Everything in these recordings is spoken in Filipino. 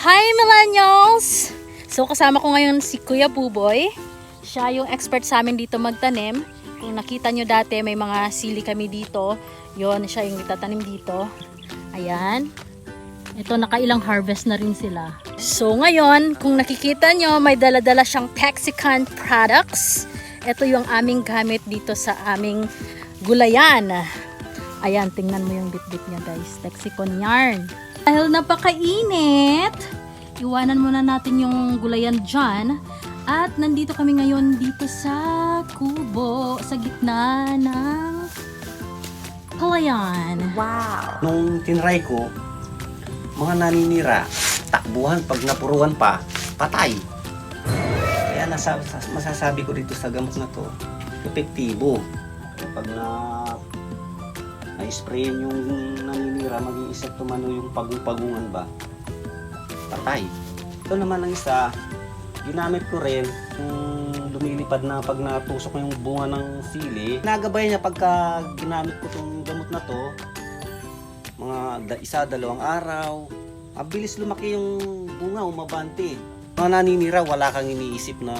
Hi millennials! So kasama ko ngayon si Kuya Buboy. Siya yung expert sa amin dito magtanim. Kung nakita nyo dati may mga sili kami dito. Yon siya yung itatanim dito. Ayan. Ito nakailang harvest na rin sila. So ngayon, kung nakikita nyo, may dala-dala siyang Texican products. Ito yung aming gamit dito sa aming gulayan. Ayan, tingnan mo yung bitbit niya guys. Texicon yarn. Dahil napakainit, iwanan muna natin yung gulayan dyan. At nandito kami ngayon dito sa kubo, sa gitna ng palayan. Wow! Nung tinry ko, mga naninira, takbuhan pag napuruan pa, patay. Kaya nasa, masasabi ko dito sa gamot na to, epektibo. Pag na na-spray yung naninira, maging insekto man o yung pagung-pagungan ba, patay. Ito naman ang isa, ginamit ko rin kung lumilipad na pag natusok yung bunga ng sili. Nagabay niya pagka ginamit ko tong gamot na to, mga isa, dalawang araw, mabilis lumaki yung bunga, umabante. Mga naninira, wala kang iniisip na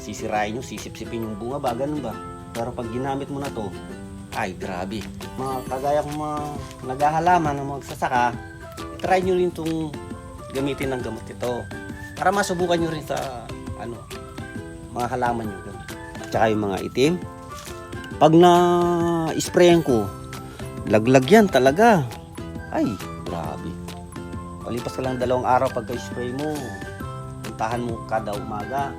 sisirain yung sisip-sipin yung bunga ba, ganun ba? Pero pag ginamit mo na to, ay grabe. Mga kagaya kong mga naghahalaman ng magsasaka, try nyo rin itong gamitin ng gamot ito. Para masubukan nyo rin sa ano, mga halaman nyo. Tsaka yung mga itim. Pag na-sprayan ko, laglag yan talaga. Ay, grabe. Palipas ka lang dalawang araw pagka-spray mo, puntahan mo kada umaga.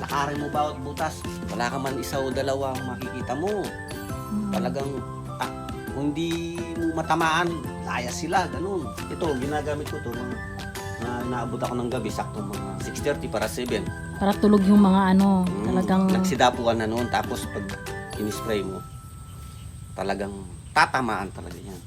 Lakarin mo bawat butas. Wala ka man isa o dalawa makikita mo. Talagang ah, kung hindi mo matamaan, laya sila, ganun. Ito, ginagamit ko to mga na naabot ako ng gabi, sakto mga 6.30 para 7. Para tulog yung mga ano, Mm, talagang Nagsidapo ka na noon, tapos pag in-spray mo, talagang tatamaan talaga yan.